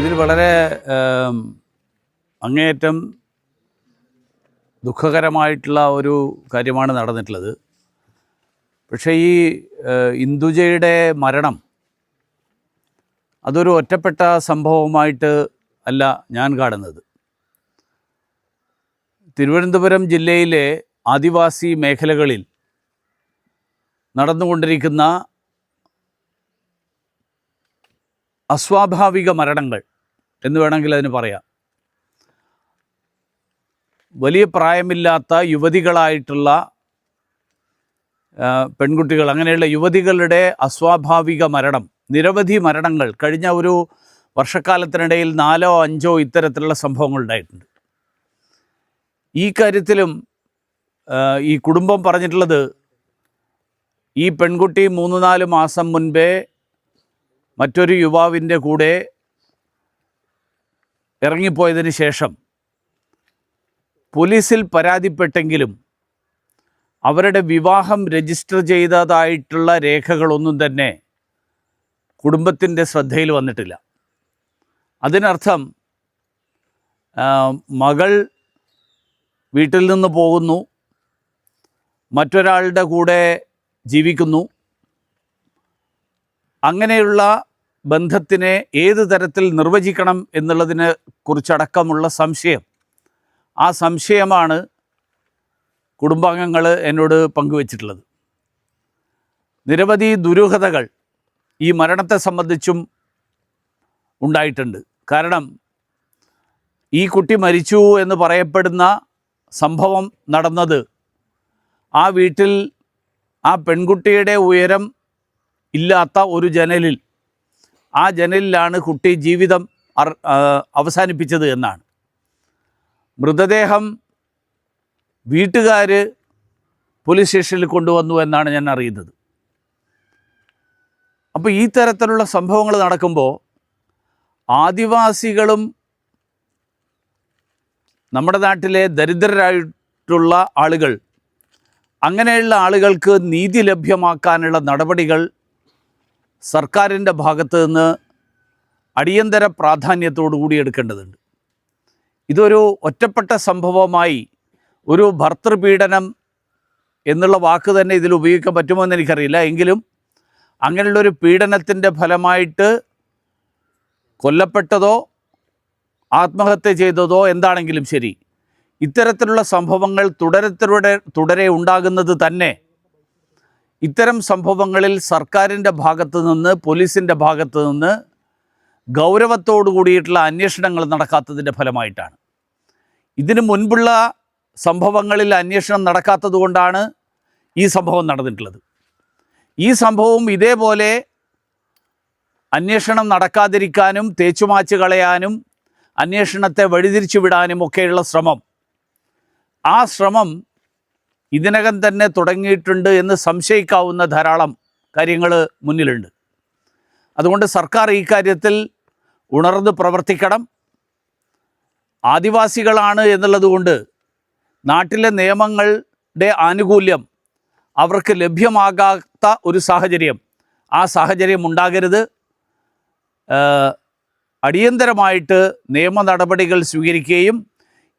ഇതിൽ വളരെ അങ്ങേയറ്റം ദുഃഖകരമായിട്ടുള്ള ഒരു കാര്യമാണ് നടന്നിട്ടുള്ളത്. പക്ഷേ ഈ ഇന്ദുജയുടെ മരണം അതൊരു ഒറ്റപ്പെട്ട സംഭവമായിട്ട് അല്ല ഞാൻ കാണുന്നത്. തിരുവനന്തപുരം ജില്ലയിലെ ആദിവാസി മേഖലകളിൽ നടന്നുകൊണ്ടിരിക്കുന്ന അസ്വാഭാവിക മരണങ്ങൾ എന്ന് വേണമെങ്കിൽ അതിന് പറയാം. വലിയ പ്രായമില്ലാത്ത യുവതികളായിട്ടുള്ള പെൺകുട്ടികൾ അങ്ങനെയുള്ള യുവതികളുടെ അസ്വാഭാവിക മരണം നിരവധി മരണങ്ങൾ കഴിഞ്ഞ ഒരു വർഷക്കാലത്തിനിടയിൽ നാലോ അഞ്ചോ ഇത്തരത്തിലുള്ള സംഭവങ്ങൾ ഉണ്ടായിട്ടുണ്ട്. ഈ കാര്യത്തിലും ഈ കുടുംബം പറഞ്ഞിട്ടുള്ളത് ഈ പെൺകുട്ടി മൂന്ന് നാല് മാസം മുൻപേ മറ്റൊരു യുവാവിന്റെ കൂടെ ഇറങ്ങിപ്പോയതിന് ശേഷം പോലീസിൽ പരാതിപ്പെട്ടെങ്കിലും അവരുടെ വിവാഹം രജിസ്റ്റർ ചെയ്തതായിട്ടുള്ള രേഖകളൊന്നും തന്നെ കുടുംബത്തിന്റെ ശ്രദ്ധയിൽ വന്നിട്ടില്ല. അതിനർത്ഥം മകൾ വീട്ടിൽ നിന്ന് പോകുന്നു മറ്റൊരാളുടെ കൂടെ ജീവിക്കുന്നു അങ്ങനെയുള്ള ബന്ധത്തിനെ ഏത് തരത്തിൽ നിർവചിക്കണം എന്നുള്ളതിനെ കുറിച്ചടക്കമുള്ള സംശയം. ആ സംശയമാണ് കുടുംബാംഗങ്ങൾ എന്നോട് പങ്കുവച്ചിട്ടുള്ളത്. നിരവധി ദുരൂഹതകൾ ഈ മരണത്തെ സംബന്ധിച്ചും ഉണ്ടായിട്ടുണ്ട്. കാരണം ഈ കുട്ടി മരിച്ചു എന്ന് പറയപ്പെടുന്ന സംഭവം നടന്നത് ആ വീട്ടിൽ ആ പെൺകുട്ടിയുടെ ഉയരം ഇല്ലാത്ത ഒരു ജനലിൽ. ആ ജനലിലാണ് കുട്ടി ജീവിതം അവസാനിപ്പിച്ചത് എന്നാണ്. മൃതദേഹം വീട്ടുകാർ പോലീസ് സ്റ്റേഷനിൽ കൊണ്ടുവന്നു എന്നാണ് ഞാൻ അറിയുന്നത്. അപ്പോൾ ഈ തരത്തിലുള്ള സംഭവങ്ങൾ നടക്കുമ്പോൾ ആദിവാസികളും നമ്മുടെ നാട്ടിലെ ദരിദ്രരായിട്ടുള്ള ആളുകൾ അങ്ങനെയുള്ള ആളുകൾക്ക് നീതി ലഭ്യമാക്കാനുള്ള നടപടികൾ സർക്കാരിന്റെ ഭാഗത്ത് നിന്ന് അടിയന്തര പ്രാധാന്യത്തോടു കൂടി എടുക്കേണ്ടതുണ്ട്. ഇതൊരു ഒറ്റപ്പെട്ട സംഭവമായി ഒരു ഭർത്തൃപീഡനം എന്നുള്ള വാക്ക് തന്നെ ഇതിൽ ഉപയോഗിക്കാൻ പറ്റുമോ എന്ന് എനിക്കറിയില്ല. എങ്കിലും അങ്ങനെയുള്ളൊരു പീഡനത്തിന്റെ ഫലമായിട്ട് കൊല്ലപ്പെട്ടതോ ആത്മഹത്യ ചെയ്തതോ എന്താണെങ്കിലും ശരി ഇത്തരത്തിലുള്ള സംഭവങ്ങൾ തുടരത്തിലൂടെ തുടരെ ഉണ്ടാകുന്നത് തന്നെ ഇത്തരം സംഭവങ്ങളിൽ സർക്കാരിന്റെ ഭാഗത്ത് നിന്ന് പോലീസിന്റെ ഭാഗത്ത് നിന്ന് ഗൗരവത്തോടു കൂടിയിട്ടുള്ള അന്വേഷണങ്ങൾ നടക്കാത്തതിന്റെ ഫലമായിട്ടാണ്. ഇതിനു മുൻപുള്ള സംഭവങ്ങളിൽ അന്വേഷണം നടക്കാത്തത് കൊണ്ടാണ് ഈ സംഭവം നടന്നിട്ടുള്ളത്. ഈ സംഭവം ഇതേപോലെ അന്വേഷണം നടക്കാതിരിക്കാനും തേച്ചുമാച്ച് കളയാനും അന്വേഷണത്തെ വഴിതിരിച്ചു വിടാനും ഒക്കെയുള്ള ശ്രമം. ആ ശ്രമം ഇതിനകം തന്നെ തുടങ്ങിയിട്ടുണ്ട് എന്ന് സംശയിക്കാവുന്ന ധാരാളം കാര്യങ്ങൾ മുന്നിലുണ്ട്. അതുകൊണ്ട് സർക്കാർ ഈ കാര്യത്തിൽ ഉണർന്ന് പ്രവർത്തിക്കണം. ആദിവാസികളാണ് എന്നുള്ളതുകൊണ്ട് നാട്ടിലെ നിയമങ്ങളുടെ ആനുകൂല്യം അവർക്ക് ലഭ്യമാകാത്ത ഒരു സാഹചര്യം. ആ സാഹചര്യം ഉണ്ടാകരുത്. അടിയന്തരമായിട്ട് നിയമ നടപടികൾ സ്വീകരിക്കുകയും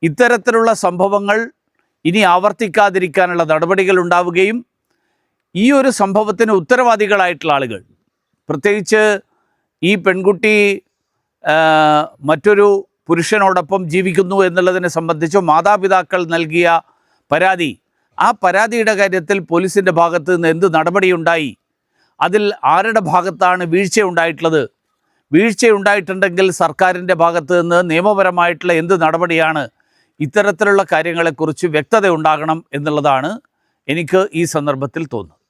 ഇത്തരത്തിലുള്ള സംഭവങ്ങൾ ഇനി ആവർത്തിക്കാതിരിക്കാനുള്ള നടപടികൾ ഉണ്ടാവുകയും ഈ ഒരു സംഭവത്തിന് ഉത്തരവാദികളായിട്ടുള്ള ആളുകൾ. പ്രത്യേകിച്ച് ഈ പെൺകുട്ടി മറ്റൊരു പുരുഷനോടൊപ്പം ജീവിക്കുന്നു എന്നുള്ളതിനെ സംബന്ധിച്ച് മാതാപിതാക്കൾ നൽകിയ പരാതി. ആ പരാതിയുടെ കാര്യത്തിൽ പോലീസിന്റെ ഭാഗത്ത് നിന്ന് എന്ത് നടപടിയുണ്ടായി? അതിൽ ആരുടെ ഭാഗത്താണ് വീഴ്ച ഉണ്ടായിട്ടുള്ളത് വീഴ്ച ഉണ്ടായിട്ടുണ്ടെങ്കിൽ സർക്കാരിന്റെ ഭാഗത്ത് നിന്ന് നിയമപരമായിട്ടുള്ള എന്ത് നടപടിയാണ് ഇത്തരത്തിലുള്ള കാര്യങ്ങളെക്കുറിച്ച് വ്യക്തത ഉണ്ടാകണം എന്നുള്ളതാണ് എനിക്ക് ഈ സന്ദർഭത്തിൽ തോന്നുന്നത്.